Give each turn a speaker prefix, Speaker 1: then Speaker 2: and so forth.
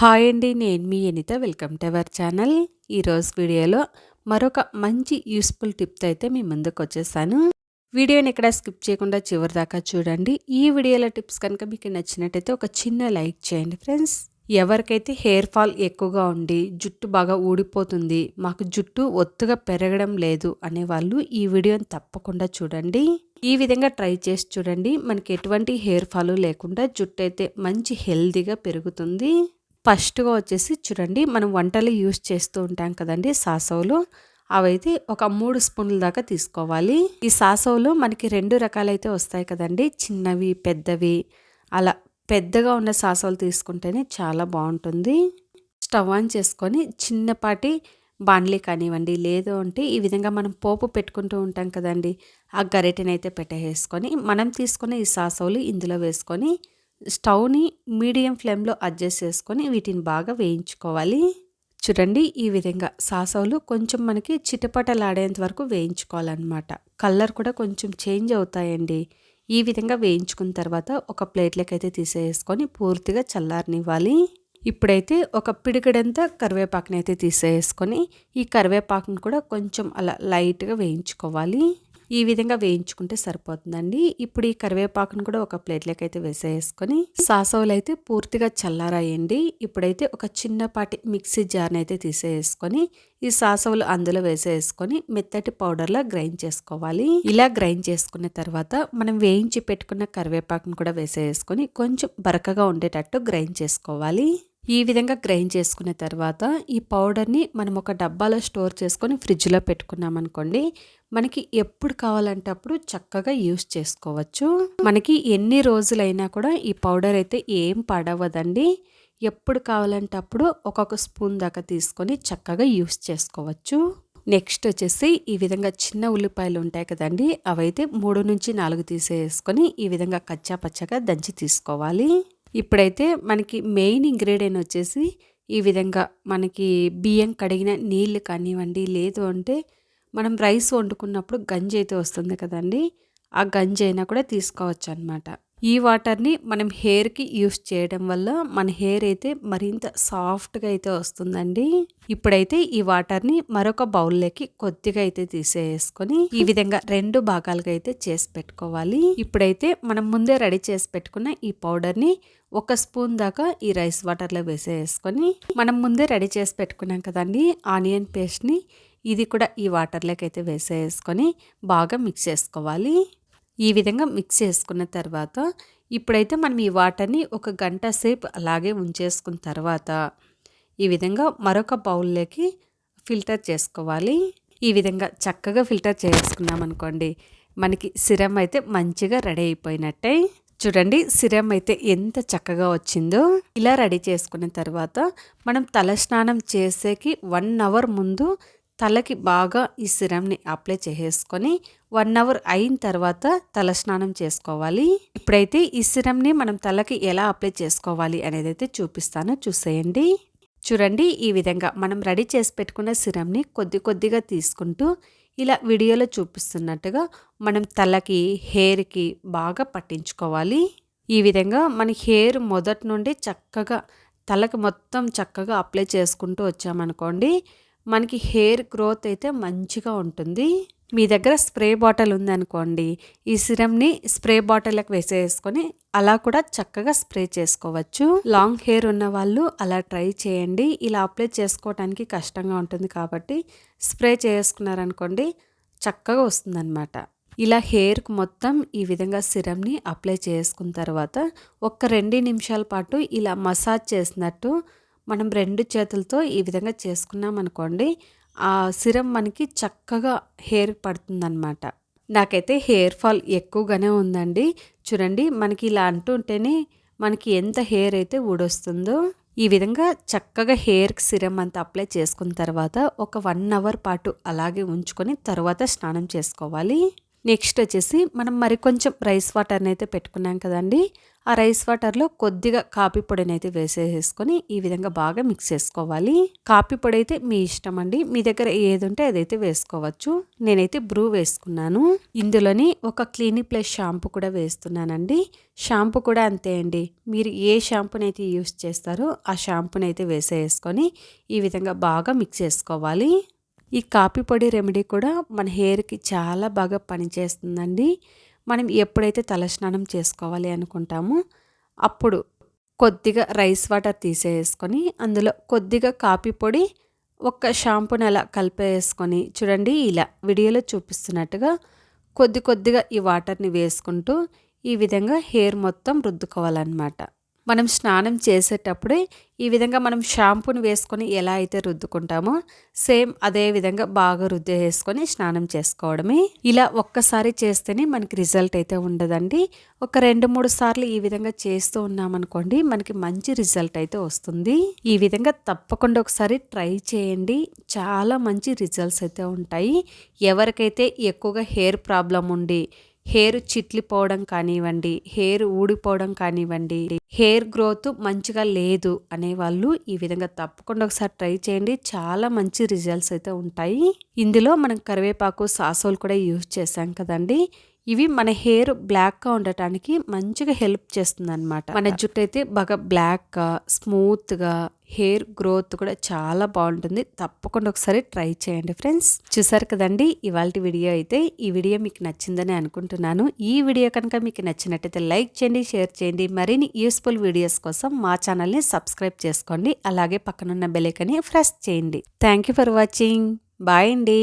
Speaker 1: Hi అండి నేను మీ Anitha. Welcome to our channel. ఈరోజు వీడియోలో మరొక మంచి యూస్ఫుల్ టిప్తో అయితే మీ ముందుకు వచ్చేసాను. వీడియోని ఎక్కడ స్కిప్ చేయకుండా చివరి దాకా చూడండి. ఈ వీడియోలో టిప్స్ కనుక మీకు నచ్చినట్టయితే ఒక చిన్న లైక్ చేయండి ఫ్రెండ్స్. ఎవరికైతే హెయిర్ ఫాల్ ఎక్కువగా ఉండి జుట్టు బాగా ఊడిపోతుంది మాకు జుట్టు ఒత్తుగా పెరగడం లేదు అనే వాళ్ళు ఈ వీడియోని తప్పకుండా చూడండి. ఈ విధంగా ట్రై చేసి చూడండి. మనకి ఎటువంటి హెయిర్ ఫాల్ లేకుండా జుట్టు అయితే మంచి హెల్దీగా పెరుగుతుంది. ఫస్ట్గా వచ్చేసి చూడండి మనం వంటలు యూస్ చేస్తూ ఉంటాం కదండి సాసవులు. అవైతే ఒక మూడు స్పూన్ల దాకా తీసుకోవాలి. ఈ సాసవులు మనకి రెండు రకాలైతే వస్తాయి కదండి. చిన్నవి పెద్దవి. అలా పెద్దగా ఉన్న సాసవులు తీసుకుంటేనే చాలా బాగుంటుంది. స్టవ్ ఆన్ చేసుకొని చిన్నపాటి బాండ్లీ కానివ్వండి లేదు అంటే ఈ విధంగా మనం పోపు పెట్టుకుంటూ ఉంటాం కదండి. ఆ గరిటెనైతే పెట్టేసుకొని మనం తీసుకున్న ఈ సాసవులు ఇందులో వేసుకొని స్టవ్ని మీడియం ఫ్లేమ్లో అడ్జస్ట్ చేసుకొని వీటిని బాగా వేయించుకోవాలి. చూడండి ఈ విధంగా సాసవులు కొంచెం మనకి చిటపటలాడేంత వరకు వేయించుకోవాలన్నమాట. కలర్ కూడా కొంచెం చేంజ్ అవుతాయండి. ఈ విధంగా వేయించుకున్న తర్వాత ఒక ప్లేట్లోకి అయితే తీసేసుకొని పూర్తిగా చల్లారనివ్వాలి. ఇప్పుడైతే ఒక పిడికడంతా కరివేపాకుని అయితే తీసేసుకొని ఈ కరివేపాకును కూడా కొంచెం అలా లైట్గా వేయించుకోవాలి. ఈ విధంగా వేయించుకుంటే సరిపోతుందండి. ఇప్పుడు ఈ కరివేపాకును కూడా ఒక ప్లేట్లోకి అయితే వేసేసుకొని సాసవులు అయితే పూర్తిగా చల్లారాయండి. ఇప్పుడైతే ఒక చిన్నపాటి మిక్సీ జార్ని అయితే తీసేసుకొని ఈ సాసవులు అందులో వేసేసుకొని మెత్తటి పౌడర్లా గ్రైండ్ చేసుకోవాలి. ఇలా గ్రైండ్ చేసుకున్న తర్వాత మనం వేయించి పెట్టుకున్న కరివేపాకును కూడా వేసేసుకొని కొంచెం బరకగా ఉండేటట్టు గ్రైండ్ చేసుకోవాలి. ఈ విధంగా గ్రైండ్ చేసుకున్న తర్వాత ఈ పౌడర్ని మనం ఒక డబ్బాలో స్టోర్ చేసుకొని ఫ్రిడ్జ్లో పెట్టుకున్నామనుకోండి మనకి ఎప్పుడు కావాలంటే అప్పుడు చక్కగా యూస్ చేసుకోవచ్చు. మనకి ఎన్ని రోజులైనా కూడా ఈ పౌడర్ అయితే ఏం పడవదండి. ఎప్పుడు కావాలంటే అప్పుడు ఒక్కొక్క స్పూన్ దాకా తీసుకొని చక్కగా యూస్ చేసుకోవచ్చు. నెక్స్ట్ వచ్చేసి ఈ విధంగా చిన్న ఉల్లిపాయలు ఉంటాయి కదండి అవైతే మూడు నుంచి నాలుగు తీసేసుకొని ఈ విధంగా కచ్చా పచ్చగా దంచి తీసుకోవాలి. ఇప్పుడైతే మనకి మెయిన్ ఇంగ్రీడియంట్ వచ్చేసి ఈ విధంగా మనకి బియ్యం కడిగిన నీళ్ళు కానివ్వండి లేదు అంటే మనం రైస్ వండుకున్నప్పుడు గంజి అయితే వస్తుంది కదండి. ఆ గంజి అయినా కూడా తీసుకోవచ్చు అనమాట ఈ వాటర్ని మనం హెయిర్కి యూస్ చేయడం వల్ల మన హెయిర్ అయితే మరింత సాఫ్ట్గా అయితే వస్తుందండి. ఇప్పుడైతే ఈ వాటర్ని మరొక బౌల్లోకి కొద్దిగా అయితే తీసేసుకొని ఈ విధంగా రెండు భాగాలుగా అయితే చేసి పెట్టుకోవాలి. ఇప్పుడైతే మనం ముందే రెడీ చేసి పెట్టుకున్న ఈ పౌడర్ని ఒక స్పూన్ దాకా ఈ రైస్ వాటర్లో వేసేసుకొని మనం ముందే రెడీ చేసి పెట్టుకున్నాం కదండి ఆనియన్ పేస్ట్ని ఇది కూడా ఈ వాటర్లోకి అయితే వేసేసుకొని బాగా మిక్స్ చేసుకోవాలి. ఈ విధంగా మిక్స్ చేసుకున్న తర్వాత ఇప్పుడైతే మనం ఈ వాటర్ని ఒక గంట సేపు అలాగే ఉంచేసుకున్న తర్వాత ఈ విధంగా మరొక బౌల్లోకి ఫిల్టర్ చేసుకోవాలి. ఈ విధంగా చక్కగా ఫిల్టర్ చేసుకున్నాం అనుకోండి మనకి సిరం అయితే మంచిగా రెడీ అయిపోయినట్టే. చూడండి సిరం అయితే ఎంత చక్కగా వచ్చిందో. ఇలా రెడీ చేసుకున్న తర్వాత మనం తలస్నానం చేసేకి వన్ అవర్ ముందు తలకి బాగా ఈ సిరంని అప్లై చేసేసుకొని వన్ అవర్ అయిన తర్వాత తల స్నానం చేసుకోవాలి. ఇప్పుడైతే ఈ సిరంని మనం తలకి ఎలా అప్లై చేసుకోవాలి అనేది అయితే చూపిస్తాను. చూసేయండి. చూడండి ఈ విధంగా మనం రెడీ చేసి పెట్టుకున్న సిరంని కొద్ది కొద్దిగా తీసుకుంటూ ఇలా వీడియోలో చూపిస్తున్నట్టుగా మనం తలకి హెయిర్కి బాగా పట్టించుకోవాలి. ఈ విధంగా మన హెయిర్ మొదటి నుండి చక్కగా తలకి మొత్తం చక్కగా అప్లై చేసుకుంటూ వచ్చామనుకోండి మనకి హెయిర్ గ్రోత్ అయితే మంచిగా ఉంటుంది. మీ దగ్గర స్ప్రే బాటిల్ ఉందనుకోండి ఈ సిరమ్ని స్ప్రే బాటిల్కి వేసేసుకొని అలా కూడా చక్కగా స్ప్రే చేసుకోవచ్చు. లాంగ్ హెయిర్ ఉన్న వాళ్ళు అలా ట్రై చేయండి. ఇలా అప్లై చేసుకోవడానికి కష్టంగా ఉంటుంది కాబట్టి స్ప్రే చేసుకున్నారనుకోండి చక్కగా వస్తుందన్నమాట. ఇలా హెయిర్కి మొత్తం ఈ విధంగా సిరమ్ని అప్లై చేసుకున్న తర్వాత ఒక్క రెండు నిమిషాల పాటు ఇలా మసాజ్ చేసినట్టు మనం రెండు చేతులతో ఈ విధంగా చేసుకున్నాం అనుకోండి ఆ సిరం మనకి చక్కగా హెయిర్ పడుతుందన్నమాట. నాకైతే హెయిర్ ఫాల్ ఎక్కువగానే ఉందండి. చూడండి మనకి ఇలా అంటుంటేనే మనకి ఎంత హెయిర్ అయితే ఊడొస్తుందో ఈ విధంగా చక్కగా హెయిర్కి సిరం అంతా అప్లై చేసుకున్న తర్వాత ఒక వన్ అవర్ పాటు అలాగే ఉంచుకొని తర్వాత స్నానం చేసుకోవాలి. నెక్స్ట్ వచ్చేసి మనం మరి కొంచెం రైస్ వాటర్ని అయితే పెట్టుకున్నాం కదండి. ఆ రైస్ వాటర్లో కొద్దిగా కాపీ పొడిని అయితే వేసేసేసుకొని ఈ విధంగా బాగా మిక్స్ చేసుకోవాలి. కాపీ పొడి అయితే మీ ఇష్టం అండి. మీ దగ్గర ఏది ఉంటే అదైతే వేసుకోవచ్చు. నేనైతే బ్రూ వేసుకున్నాను. ఇందులోని ఒక క్లీనిక్ ప్లస్ షాంపూ కూడా వేస్తున్నానండి. షాంపూ కూడా అంతే అండి. మీరు ఏ షాంపూని అయితే యూస్ చేస్తారో ఆ షాంపూని అయితే వేసేసుకొని ఈ విధంగా బాగా మిక్స్ చేసుకోవాలి. ఈ కాపీ పొడి రెమెడీ కూడా మన హెయిర్కి చాలా బాగా పనిచేస్తుందండి. మనం ఎప్పుడైతే తలస్నానం చేసుకోవాలి అనుకుంటామో అప్పుడు కొద్దిగా రైస్ వాటర్ తీసేసుకొని అందులో కొద్దిగా కాపీ పొడి ఒక షాంపూని అలా కలిపేసుకొని చూడండి ఇలా వీడియోలో చూపిస్తున్నట్టుగా కొద్ది కొద్దిగా ఈ వాటర్ని వేసుకుంటూ ఈ విధంగా హెయిర్ మొత్తం రుద్దుకోవాలన్నమాట. మనం స్నానం చేసేటప్పుడే ఈ విధంగా మనం షాంపూని వేసుకొని ఎలా అయితే రుద్దుకుంటామో సేమ్ అదే విధంగా బాగా రుద్ది వేసుకొని స్నానం చేసుకోవడమే. ఇలా ఒక్కసారి చేస్తేనే మనకి రిజల్ట్ అయితే ఉండదండి. ఒక రెండు మూడు సార్లు ఈ విధంగా చేస్తూ ఉన్నామనుకోండి మనకి మంచి రిజల్ట్ అయితే వస్తుంది. ఈ విధంగా తప్పకుండా ఒకసారి ట్రై చేయండి. చాలా మంచి రిజల్ట్స్ అయితే ఉంటాయి. ఎవరికైతే ఎక్కువగా హెయిర్ ప్రాబ్లం ఉండి హెయిర్ చిట్లిపోవడం కానివ్వండి హెయిర్ ఊడిపోవడం కానివ్వండి హెయిర్ గ్రోత్ మంచిగా లేదు అనే వాళ్ళు ఈ విధంగా తప్పకుండా ఒకసారి ట్రై చేయండి. చాలా మంచి రిజల్ట్స్ అయితే ఉంటాయి. ఇందులో మనం కరివేపాకు సాసోలు కూడా యూజ్ చేసాం కదండి. ఇవి మన హెయిర్ బ్లాక్గా ఉండటానికి మంచిగా హెల్ప్ చేస్తుంది అనమాట మన జుట్టు అయితే బాగా బ్లాక్గా స్మూత్గా హెయిర్ గ్రోత్ కూడా చాలా బాగుంటుంది. తప్పకుండా ఒకసారి ట్రై చేయండి ఫ్రెండ్స్. చూసారు కదండి ఇవాళ వీడియో అయితే ఈ వీడియో మీకు నచ్చిందని అనుకుంటున్నాను. ఈ వీడియో కనుక మీకు నచ్చినట్టయితే లైక్ చేయండి షేర్ చేయండి. మరిన్ని యూస్ఫుల్ వీడియోస్ కోసం మా ఛానల్ని సబ్స్క్రైబ్ చేసుకోండి. అలాగే పక్కనున్న బెలైకని ప్రెస్ చేయండి. Thank you for watching. Bye అండి.